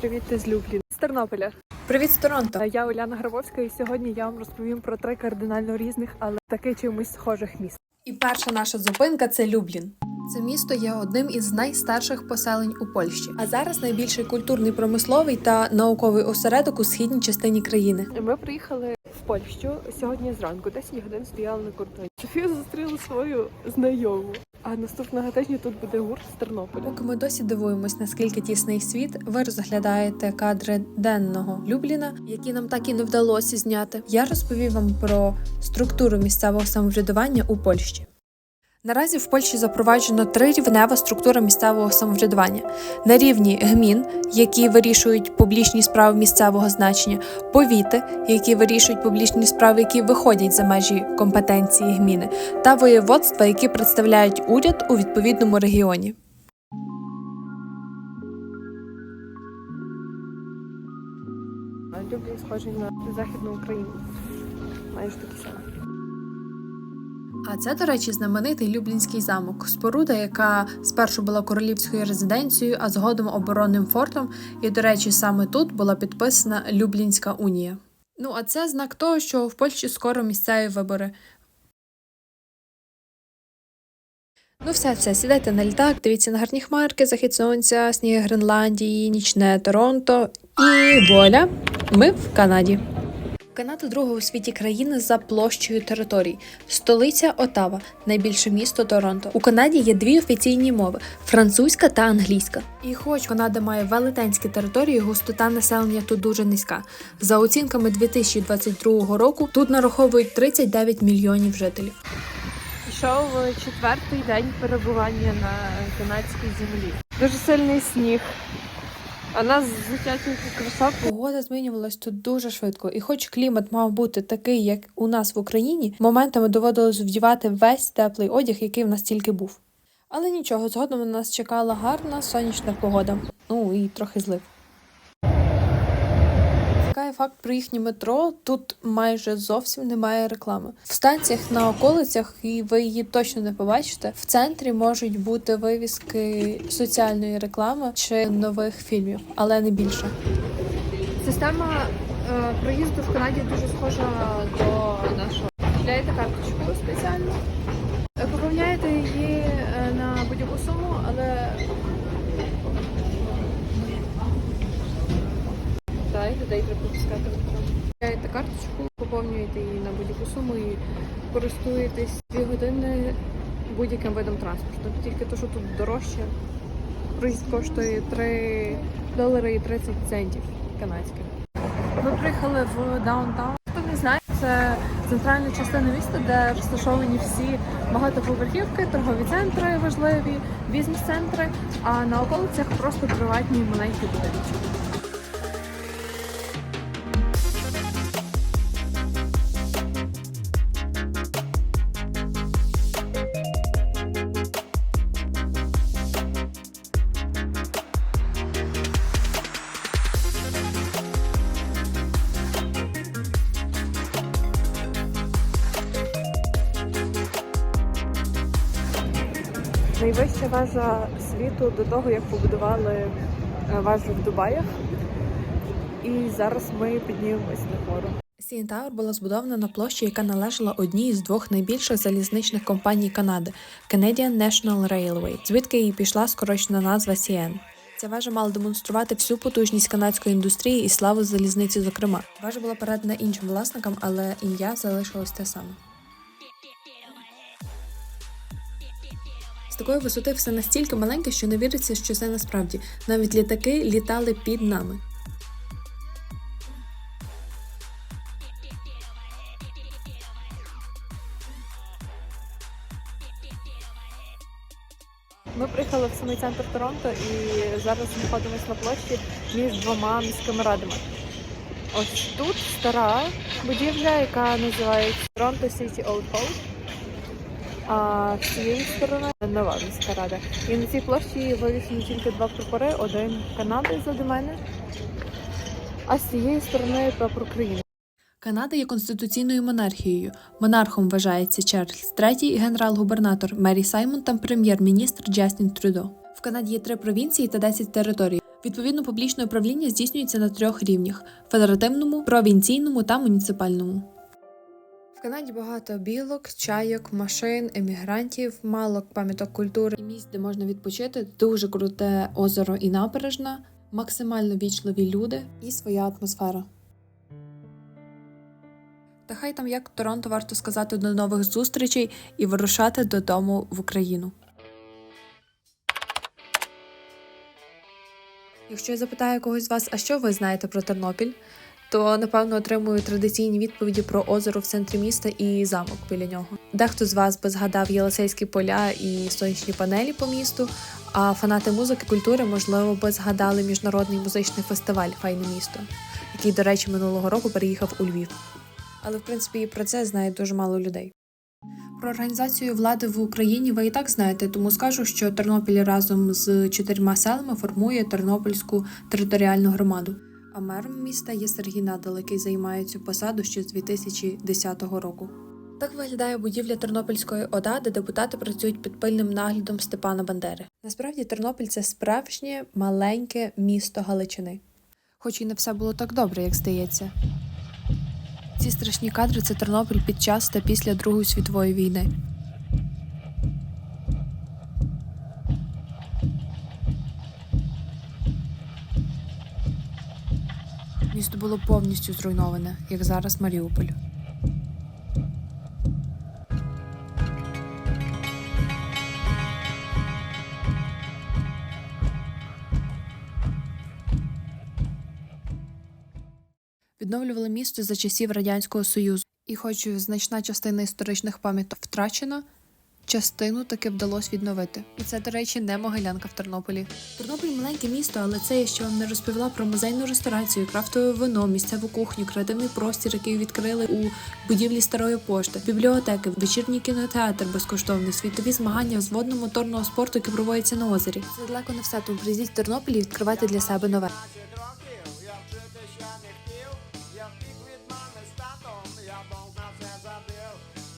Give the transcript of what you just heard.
привіт з Люблін з Тернополя. Привіт з Торонто! Я Уляна Грабовська, і сьогодні я вам розповім про три кардинально різних, але таки чимось схожих міст. І перша наша зупинка це Люблін. Це місто є одним із найстарших поселень у Польщі, а зараз найбільший культурний промисловий та науковий осередок у східній частині країни. Ми приїхали в Польщу сьогодні зранку. 10 годин стояли на кордоні. Софію зустріла свою знайому. А наступного тижня тут буде гурт з Тернополя. Поки ми досі дивуємось, наскільки тісний світ, ви розглядаєте кадри денного Любліна, які нам так і не вдалося зняти. Я розповім вам про структуру місцевого самоврядування у Польщі. Наразі в Польщі запроваджено трирівнева структура місцевого самоврядування на рівні гмін, які вирішують публічні справи місцевого значення, повіти, які вирішують публічні справи, які виходять за межі компетенції гміни, та воєводства, які представляють уряд у відповідному регіоні. Люблін схожий на Західну Україну. Майже такі самі. А це, до речі, знаменитий Люблінський замок, споруда, яка спершу була королівською резиденцією, а згодом оборонним фортом. І, до речі, саме тут була підписана Люблінська унія. Ну, а це знак того, що в Польщі скоро місцеві вибори. Ну, все, все, сідайте на літак, дивіться на гарні хмарки, захід сонця, сніг Гренландії, нічне Торонто і воля. Ми в Канаді. Канада друга у світі країна за площею територій. Столиця Отава, найбільше місто Торонто. У Канаді є дві офіційні мови французька та англійська. І хоч Канада має велетенські території, густота населення тут дуже низька. За оцінками 2022 року тут нараховують 39 мільйонів жителів. Пішов четвертий день перебування на канадській землі. Дуже сильний сніг. А нас дитячий кросовки. Погода змінювалась тут дуже швидко, і хоч клімат мав бути такий, як у нас в Україні, моментами доводилось вдівати весь теплий одяг, який в нас тільки був. Але нічого, згодом на нас чекала гарна сонячна погода. Ну і трохи злив. Цікавий факт про їхнє метро. Тут майже зовсім немає реклами. В станціях на околицях, і ви її точно не побачите. В центрі можуть бути вивіски соціальної реклами чи нових фільмів, але не більше. Система е, проїзду в Канаді дуже схожа до нашого. Купляєте карточку спеціально, е, поповняєте її е, на будь-яку суму, але так, людей треба пропускати в карточку, поповнюєте її на будь-яку суму і користуєтесь дві години будь-яким видом транспорту. Тільки то, що тут дорожче, проїзд коштує 3 долари і 30 центів канадських. Ми приїхали в даунтаун. Хто не знає, це центральна частина міста, де розташовані всі багатоповерхівки, торгові центри важливі, бізнес-центри, а на околицях просто приватні маленькі будинки. Найвища вежа світу до того, як побудували е, вежу в Дубаях. І зараз ми піднімемось нагору. CN Tower була збудована на площі, яка належала одній з двох найбільших залізничних компаній Канади Canadian National Railway, звідки їй пішла скорочена назва CN. Ця вежа мала демонструвати всю потужність канадської індустрії і славу залізниці. Зокрема, вежа була передана іншим власникам, але ім'я залишилось те саме. Такої висоти все настільки маленьке, що не віриться, що це насправді. Навіть літаки літали під нами. Ми приїхали в самий центр Торонто і зараз знаходимося на площі між двома міськими радами. Ось тут стара будівля, яка називається City Old Hall. А з цієї сторони нова міська рада. І на цій площі вивішені тільки два прапори: один Канади зади мене, а з цієї сторони прапор України. Канада є конституційною монархією. Монархом вважається Чарльз III, генерал-губернатор Мері Саймон та прем'єр-міністр Джастін Трюдо. В Канаді є три провінції та 10 територій. Відповідно, публічне управління здійснюється на трьох рівнях: федеративному, провінційному та муніципальному. В Канаді багато білок, чайок, машин, емігрантів, мало пам'яток культури і місць, де можна відпочити. Дуже круте озеро і набережна, максимально вічливі люди і своя атмосфера. Та хай там як Торонто варто сказати до нових зустрічей і вирушати додому в Україну. Якщо я запитаю когось з вас, а що ви знаєте про Тернопіль, то напевно отримую традиційні відповіді про озеро в центрі міста і замок біля нього. Дехто з вас би згадав Єлисейські поля і сонячні панелі по місту. А фанати музики культури, можливо, би згадали міжнародний музичний фестиваль Файне місто, який, до речі, минулого року переїхав у Львів. Але в принципі і про це знає дуже мало людей. Про організацію влади в Україні ви і так знаєте, тому скажу, що Тернопіль разом з чотирма селами формує Тернопільську територіальну громаду. А мером міста є Сергій Надал, який займає цю посаду ще з 2010 року. Так виглядає будівля Тернопільської ОДА, де депутати працюють під пильним наглядом Степана Бандери. Насправді Тернопіль це справжнє маленьке місто Галичини. Хоч і не все було так добре, як здається. Ці страшні кадри це Тернопіль під час та після Другої світової війни. Місто було повністю зруйноване, як зараз Маріуполь. Відновлювали місто за часів Радянського Союзу. І хоч значна частина історичних пам'яток втрачена, частину таки вдалося відновити. І це, до речі, не Могилянка в Тернополі. Тернопіль маленьке місто, але це я ще вам не розповіла про музейну ресторацію, крафтове вино, місцеву кухню, креативний простір, який відкрили у будівлі старої пошти, бібліотеки, вечірній кінотеатр безкоштовний, світові змагання з водно-моторного спорту, які проводяться на озері. Це далеко не все, тому приїздіть в Тернопіль і відкривайте для себе нове.